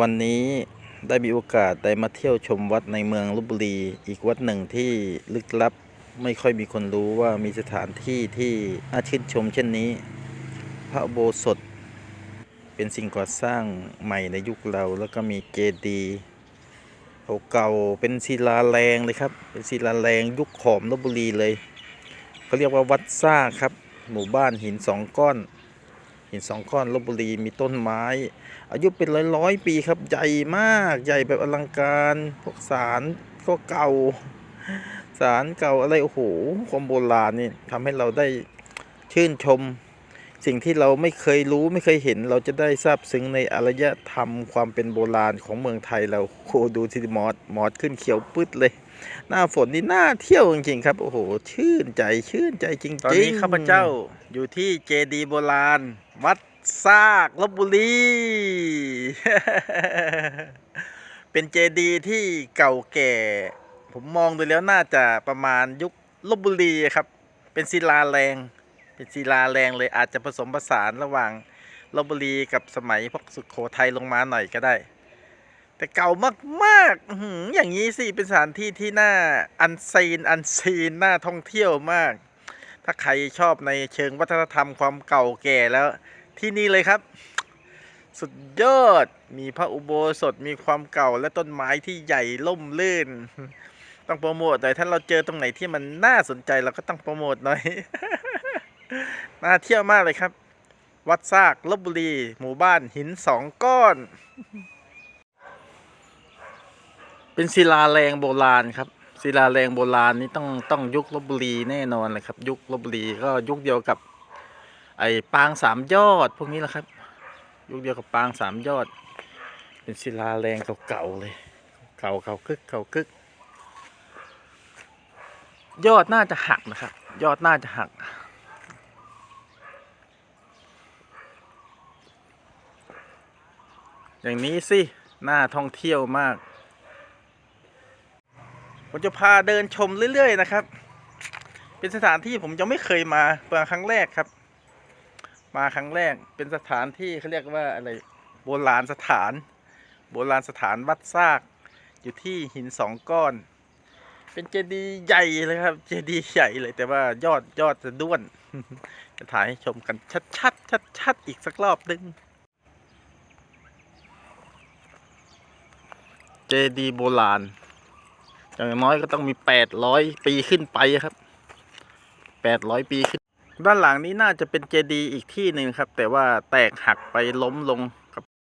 วันนี้ได้มีโอกาสได้มาเที่ยวชมวัดในเมืองลบบุรี อีกวัดหนึ่งที่ลึกลับ ไม่ค่อยมีคนรู้ว่ามีสถานที่ที่น่าชื่นชมเช่นนี้ พระโบสถเป็นสิ่งก่อสร้างใหม่ในยุคเรา แล้วก็มีเจดีย์เก่าๆเป็นศิลาแรงเลยครับ เป็นศิลาแรงยุคขอมลบบุรีเลยเขาเรียกว่าวัดซ่าครับ หมู่บ้านหินสองก้อน หินสองก้อนลบบุรีมีต้นไม้ อายุเป็นร้อยร้อยๆปีครับ ใหญ่มากใหญ่แบบอลังการพวกสารก็เก่า สารเก่าอะไรโอ้โหความโบราณนี่ทำให้เราได้ชื่นชม สิ่งที่เราไม่เคยรู้ไม่เคยเห็น เราจะได้ทราบซึ้งในอารยธรรมความเป็นโบราณของเมืองไทยเราโอ้ดูที่มอสมอสขึ้นเขียวปึ๊ดเลย หน้าฝนนี่น่าเที่ยวจริงๆครับ โอ้โห ชื่นใจชื่นใจจริงๆ ตอนนี้ข้าพเจ้าอยู่ที่เจดีโบราณ วัดซากลบบุรี เป็นเจดีที่เก่าแก่ ผมมองดูแล้วน่าจะประมาณยุคลบบุรีครับ เป็นศิลาแรง เป็นศิลาแรงเลยอาจจะผสมผสานระหว่างลบบุรีกับสมัยพวกสุโขทัยลงมาหน่อยก็ได้ แต่เก่ามากๆอย่างนี้สิเป็นสถานที่ที่น่าอันซีนอันซีนน่าท่องเที่ยวมาก ถ้าใครชอบในเชิงวัฒนธรรมความเก่าแก่แล้วที่นี่เลยครับ สุดยอดมีพระอุโบสถมีความเก่าและต้นไม้ที่ใหญ่ล่มลื่น ต้องโปรโมทหน่อยถ้าเราเจอตรงไหนที่มันน่าสนใจเราก็ต้องโปรโมทหน่อยน่าเที่ยวมากเลยครับ วัดซากลบบุรี หมู่บ้านหินสองก้อน เป็นศิลาแรงโบราณครับศิลาแรงโบราณนี่ต้องต้องยุคลบบุรีแน่นอนเลยครับ ยุคลบบุรีก็ยุคเดียวกับ ไอ้ปางสามยอดพวกนี้แหละครับ ยุคเดียวกับปางสามยอด เป็นศิลาแรงเก่าๆเลย เก่าเก่ากึกเก่ากึก ยอดน่าจะหักนะครับ ยอดน่าจะหักอย่างนี้สิ น่าท่องเที่ยวมาก ผมจะพาเดินชมเรื่อย ๆ นะครับ เป็นสถานที่ผมยังไม่เคยมามาครั้งแรกครับ มาครั้งแรกเป็นสถานที่เขาเรียกว่าอะไรโบราณสถาน โบราณสถานวัดซาก อยู่ที่หินสองก้อน เป็นเจดีย์ใหญ่เลยครับ เจดีย์ใหญ่เลย แต่ว่ายอดยอดจะด้วน จะถ่ายให้ชมกันชัดๆชัดๆอีกสักรอบหนึงเจดีย์โบราณ อย่างน้อยก็ต้องมีแปดร้อยปีขึ้นไปครับแปดร้อยปีขึ้น ด้านหลังนี้น่าจะเป็นเจดีย์อีกที่หนึ่งครับ แต่ว่าแตกหักไปล้มลง